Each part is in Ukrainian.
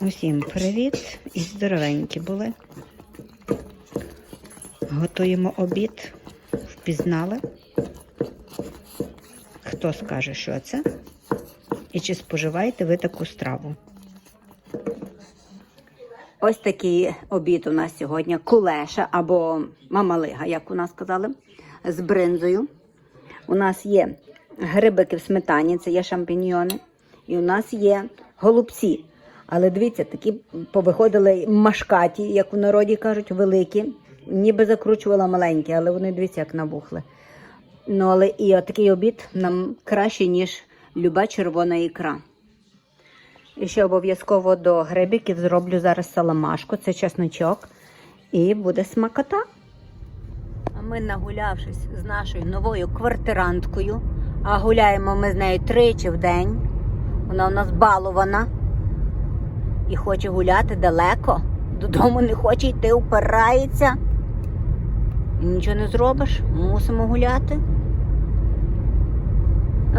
Усім привіт і здоровенькі були. Готуємо обід. Впізнали. Хто скаже, що це? І чи споживаєте ви таку страву? Ось такий обід у нас сьогодні кулеша або мамалига, як у нас казали, з бринзою. У нас є грибики в сметані, це є шампіньйони. І у нас є голубці. Але дивіться, такі повиходили машкаті, як у народі кажуть, великі. Ніби закручувала маленькі, але вони дивіться, як набухли. Ну, але і отакий обід нам краще, ніж люба червона ікра. І ще обов'язково до грибиків зроблю зараз саламашку, це чесночок. І буде смакота. А ми, нагулявшись з нашою новою квартиранткою, а гуляємо ми з нею тричі в день. Вона у нас балована і хоче гуляти далеко. Додому не хоче йти, упирається. І нічого не зробиш, мусимо гуляти.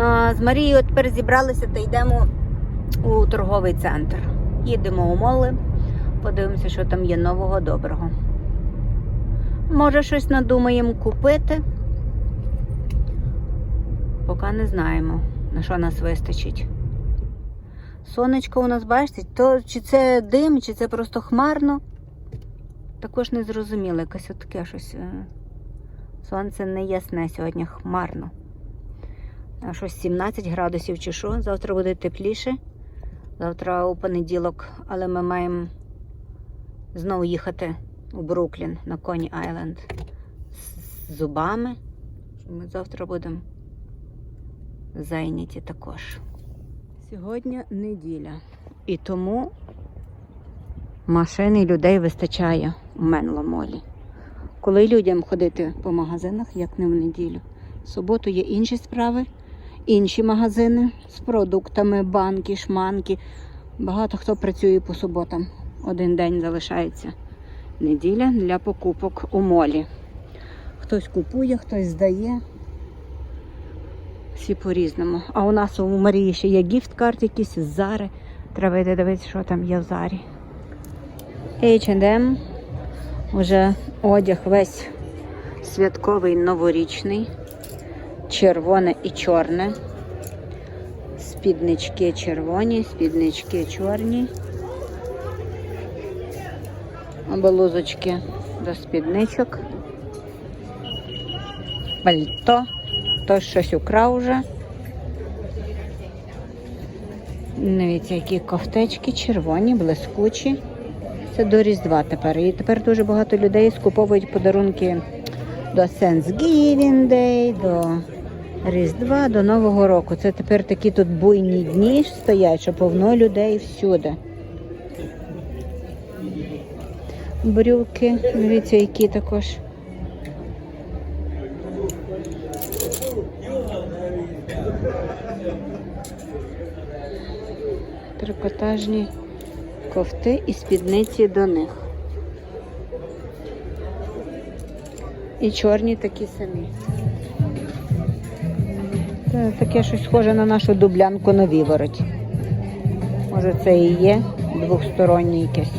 А, з Марією тепер зібралися та йдемо у торговий центр. Їдемо у моли, подивимося, що там є нового доброго. Може, щось надумаємо купити. Поки не знаємо, на що нас вистачить. Сонечко у нас, бачите, то чи це дим, чи це просто хмарно. Також не зрозуміло, якесь таке щось. е, Сонце не ясне сьогодні хмарно. Щось 17 градусів чи що. Завтра буде тепліше. Завтра у понеділок, але ми маємо знову їхати у Бруклін на Коні Айленд з зубами. Ми завтра будемо зайняті також. Сьогодні неділя. І тому машин і людей вистачає у Менломолі. Коли людям ходити по магазинах, як не в неділю. В суботу є інші справи, інші магазини з продуктами, банки, шманки. Багато хто працює по суботам. Один день залишається неділя для покупок у молі. Хтось купує, хтось здає. Всі по-різному. А у нас у Марії ще є гіфт-карт якісь з Зари. Треба йти дивитися, що там є в Зарі. H&M. Уже одяг весь святковий новорічний. Червоне і чорне. Спіднички червоні, спіднички чорні. Блузочки до спідничок. Пальто. Хтось щось украв уже. Дивіться, які кофтечки червоні, блискучі. Це до Різдва тепер. І тепер дуже багато людей скуповують подарунки до Thanksgiving Day, до Різдва, до Нового року. Це тепер такі тут буйні дні стоять, що повно людей всюди. Брюки, дивіться, які також. Трикотажні кофти і спідниці до них. І чорні такі самі. Це таке щось схоже на нашу дублянку на вівороті. Може це і є двохстороннє якесь.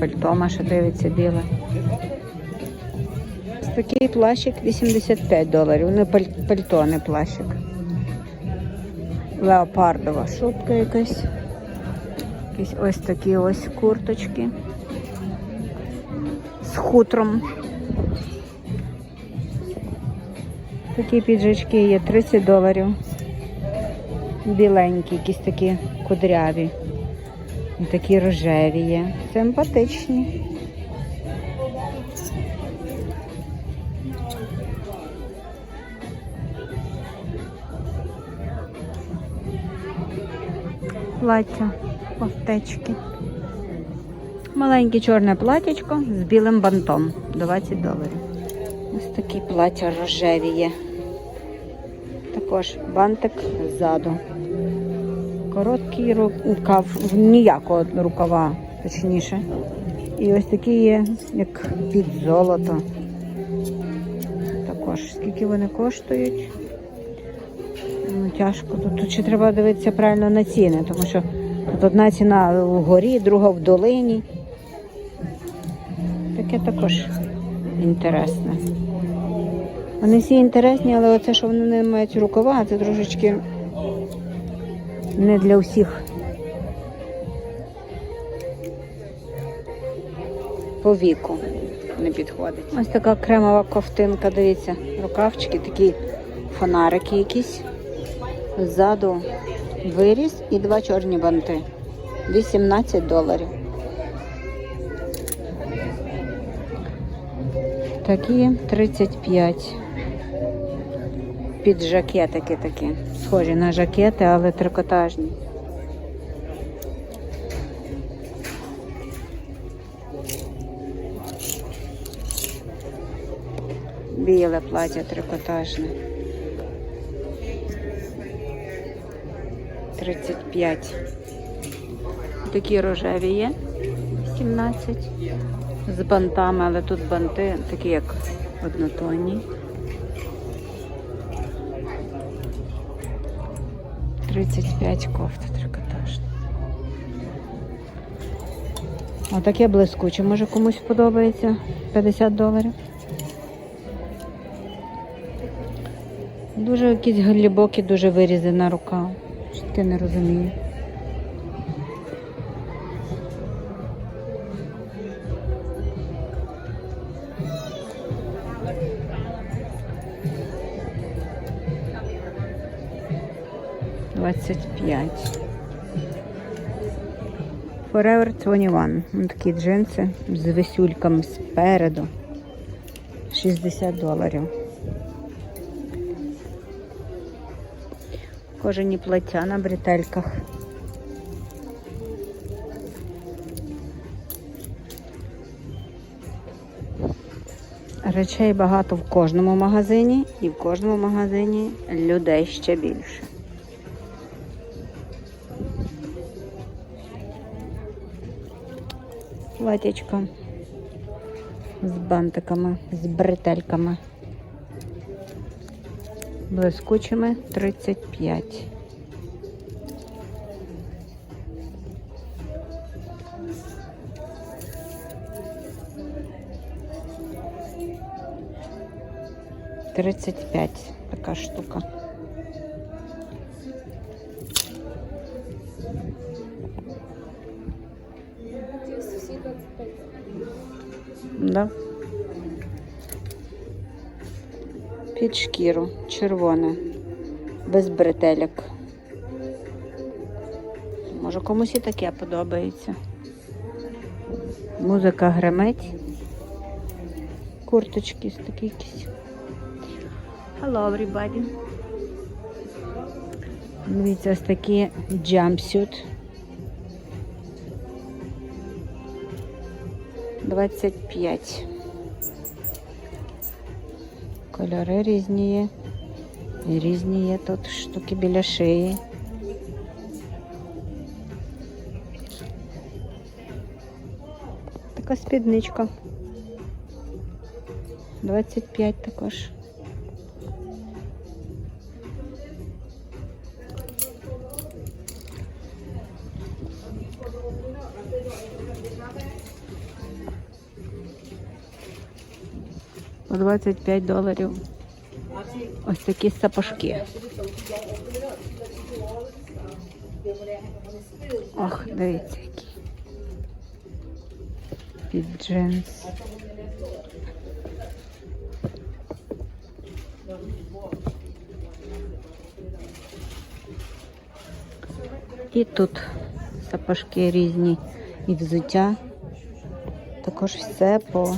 Пальтома ще дивиться біле. Такий плащик 85 доларів. Не паль- пальто, не плащик. Леопардова шубка якась. Якісь ось такі ось курточки. З хутром. Такі піджачки є 30 доларів. Біленькі, якісь такі кудряві. І такі рожеві є. Симпатичні. Плаття, кофтечки. Маленьке чорне платячко з білим бантом. 20 доларів. Ось такі плаття рожеві є. Також бантик ззаду. Короткий рукав, ніякого рукава, точніше. І ось такі є, як під золото. також. Скільки вони коштують? Тяжко. Тут, тут ще треба дивитися правильно на ціни, тому що тут одна ціна вгорі, друга в долині. Таке також інтересне. Вони всі інтересні, але оце, що вони не мають рукава, це трошечки не для всіх. По віку не підходить. Ось така кремова ковтинка, дивіться, рукавчики, такі фонарики якісь. Ззаду виріс і два чорні банти. 18 доларів. Такі 35. Під жакетики такі. Схожі на жакети, але трикотажні. Біле плаття трикотажне. 35. Такі рожеві є. 17. З бантами, але тут банти такі як однотонні. 35 кофта трикотажна. Отаке блискуче. Може комусь подобається 50 доларів. Дуже якісь глибокі, дуже вирізи на рукав. Не розумію. Двадцять п'ять. Forever 21. Ось такі джинси з висюльками спереду. 60 доларів. Кожані плаття на бретельках. Речей багато в кожному магазині, і в кожному магазині людей ще більше. Платячко з бантиками, з бретельками. Блискучими 35. Тридцять п'ять така штука. Да. Під шкіру, червоне, без бретелек. Може комусь і таке подобається. Музика гремить. Курточки такі якісь. Hello, everybody. Дивіться, ось такі jumpsuit. 25. Кольори різні є. І різні є тут штуки біля шиї. Така спідничка. 25 також. По 25 доларів. Ось такі сапожки. Ох, дивіться які. Під джинс. І тут сапожки різні і взуття. Також все по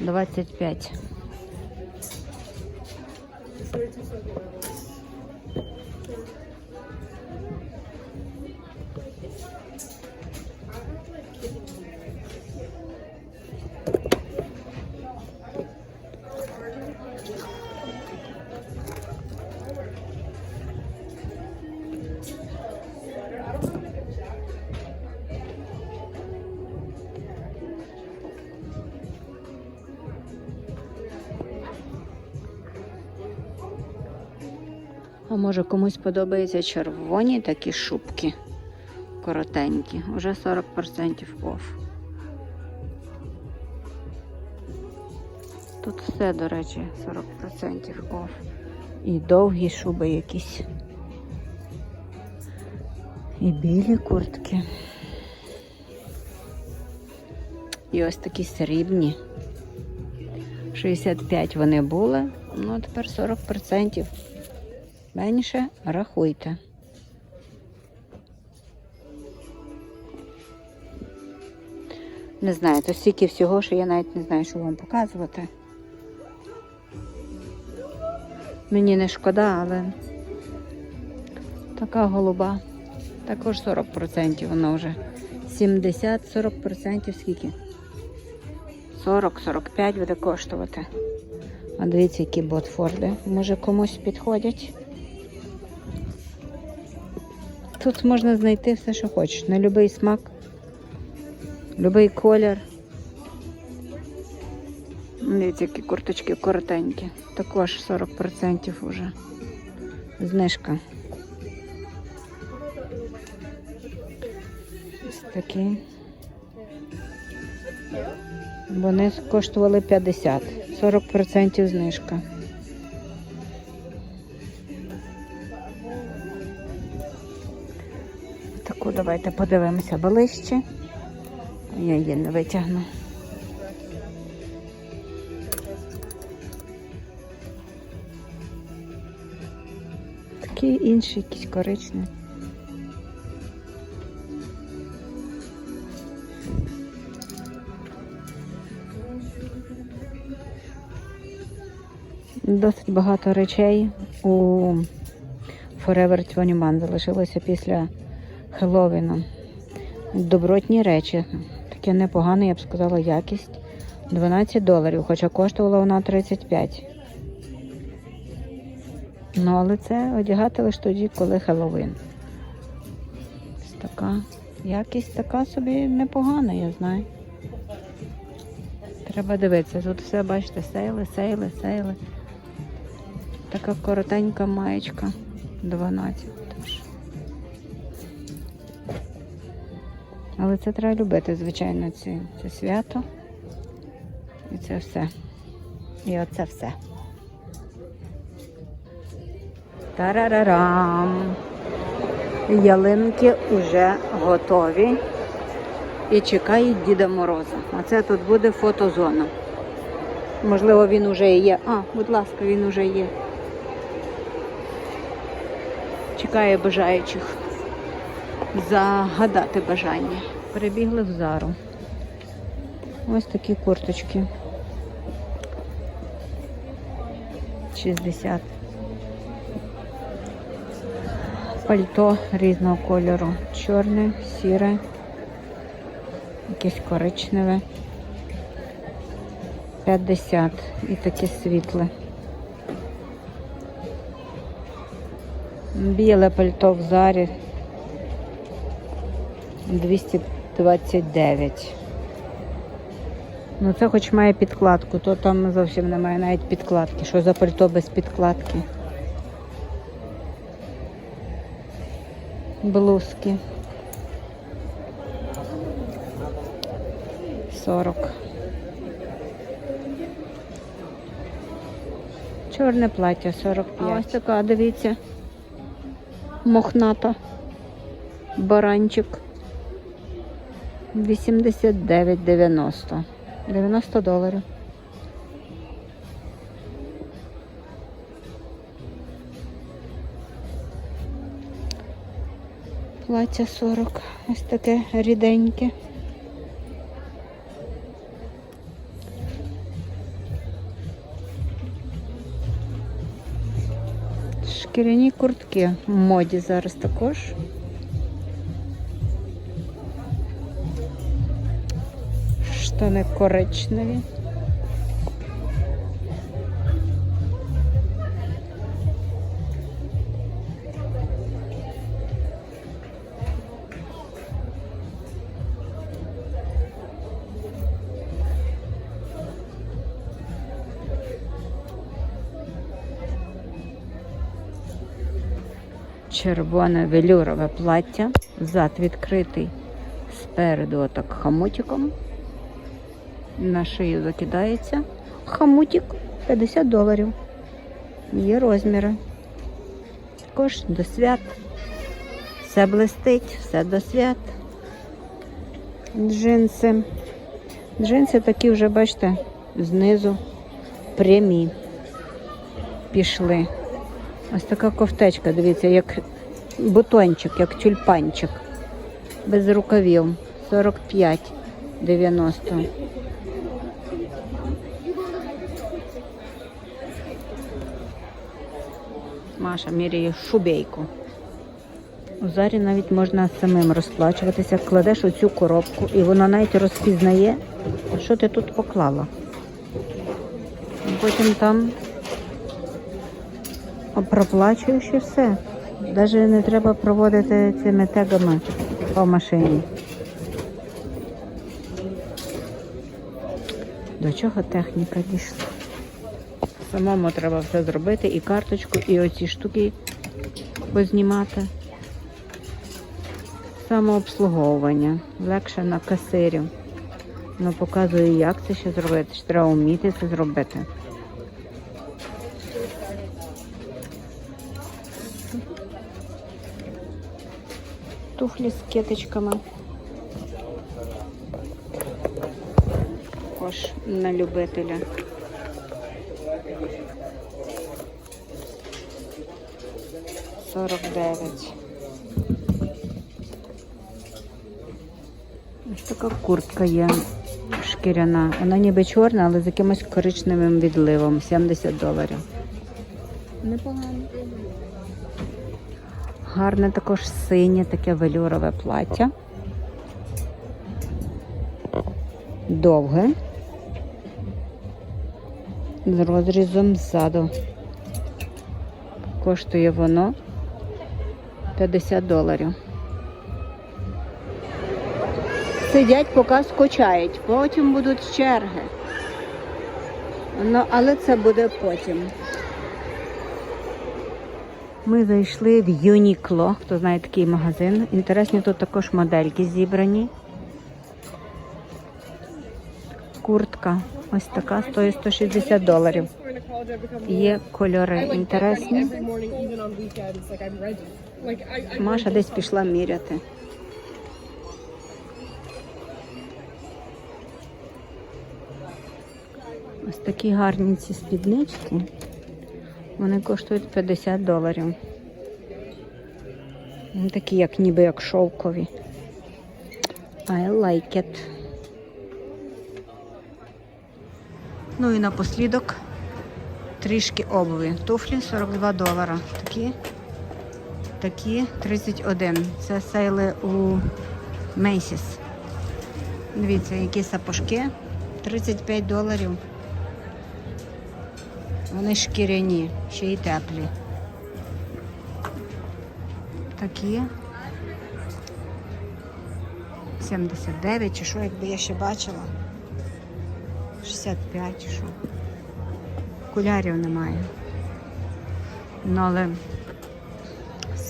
25. Може комусь подобаються червоні такі шубки коротенькі. Уже 40% оф. Тут все, до речі, 40% оф. І довгі шуби якісь. І білі куртки. І ось такі срібні. 65 вони були, ну а тепер 40%. Менше рахуйте. Не знаю, то стільки всього, що я навіть не знаю, що вам показувати. Мені не шкода, але така голуба. Також 40% вона вже. 70-40% скільки? 40-45 буде коштувати. А дивіться, які ботфорди. Може комусь підходять. Тут можна знайти все, що хочеш. На будь-який смак, будь-який колір. Дивіться, які курточки коротенькі. Також 40% вже. Знижка. Ось такі. Вони коштували 50, 40% знижка. Давайте подивимося ближче. Я її не витягну. Такі інші, якісь коричневі. Досить багато речей у Forever 21 залишилося після Хеллоуіна. Добротні речі. Таке непогане, я б сказала, якість. 12 доларів, хоча коштувала вона 35. Ну, але це одягати лише тоді, коли Хеллоуін. Ось така якість така собі непогана, я знаю. Треба дивитися. Тут все, бачите, сейли, сейли, сейли. Така коротенька маєчка 12 Але це треба любити, звичайно, це, це свято. І це все. І оце все. Тарарарам. Ялинки вже готові. І чекають Діда Мороза. А це тут буде фотозона. Можливо, він уже є. А, будь ласка, він уже є. Чекає бажаючих загадати бажання. Перебігли в зару. Ось такі курточки. 60. Пальто різного кольору. Чорне, сіре, якесь коричневе. 50 і таке світле. Біле пальто в зарі 229. Ну це хоч має підкладку, то там зовсім немає навіть підкладки. Що за пальто без підкладки? Блузки. 40. Чорне плаття 45. А ось така, дивіться. Мохната. Баранчик. 89,90. 90 доларів. Плаття 40. Ось таке ріденьке. Шкіряні куртки в моді зараз також. каштани коричневі. Червоне велюрове плаття, зад відкритий спереду, отак хомутиком. На шию закидається. Хамутик 50 доларів. Є розміри. Також до свят. Все блистить, все до свят. Джинси. Джинси такі вже, бачите, знизу прямі пішли. Ось така кофтечка, дивіться, як бутончик, як тюльпанчик. Без рукавів. 45,90. Маша міряє шубейку. У зарі навіть можна самим розплачуватися. Кладеш у цю коробку і воно навіть розпізнає, що ти тут поклала. Потім там проплачуєш і все. Навіть не треба проводити цими тегами по машині. До чого техніка дійшла? Самому треба все зробити, і карточку, і оці штуки познімати. Самообслуговування. Легше на касирів. Ну, показую, як це ще зробити. Що треба вміти це зробити. Туфлі з китичками. Також на любителя. Сорок дев'ять. Ось така куртка є шкіряна. Вона ніби чорна, але з якимось коричневим відливом. 70 доларів. Непогано. Гарне також синє, таке велюрове плаття. Довге. З розрізом ззаду. Коштує воно 50 доларів. Сидять, поки скучають, потім будуть черги. Ну, але це буде потім. Ми зайшли в Юнікло, хто знає такий магазин. Інтересні тут також модельки зібрані. Куртка ось така стоїть 160 доларів. Є кольори інтересні. Маша десь пішла міряти. Ось такі гарні ці спіднички. Вони коштують 50 доларів. Вони Такі, як ніби як шовкові. I like it. Ну і напослідок трішки обуви. Туфлі 42 долара. Такі, такі 31. Це сейли у Macy's. Дивіться, які сапожки. 35 доларів. Вони шкіряні, ще й теплі. Такі. 79 чи що, якби я ще бачила. 65 чи що. Окулярів немає. Ну, але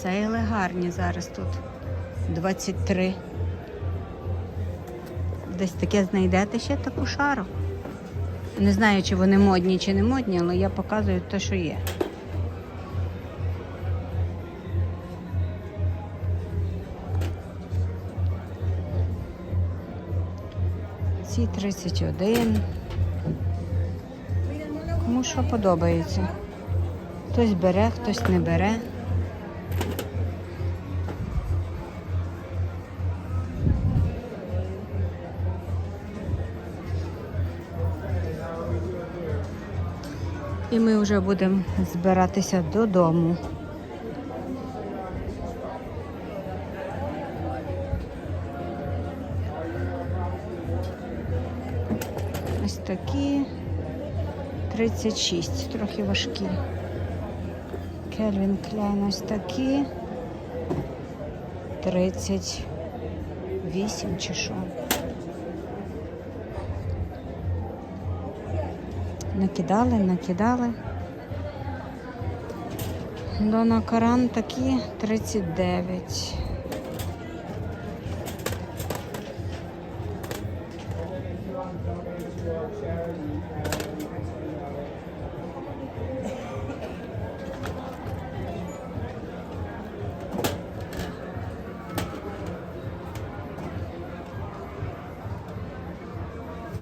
сейли гарні зараз тут. 23. Десь таке знайдете ще таку шару. Не знаю, чи вони модні, чи не модні, але я показую те, що є. Ці 31. Кому що подобається. Хтось бере, хтось не бере. Ми вже будемо збиратися додому. Ось такі 36, трохи важкі. Кельвін Кляйн ось такі 38 чи що. Накидали, накидали. Дона Каран такі 39.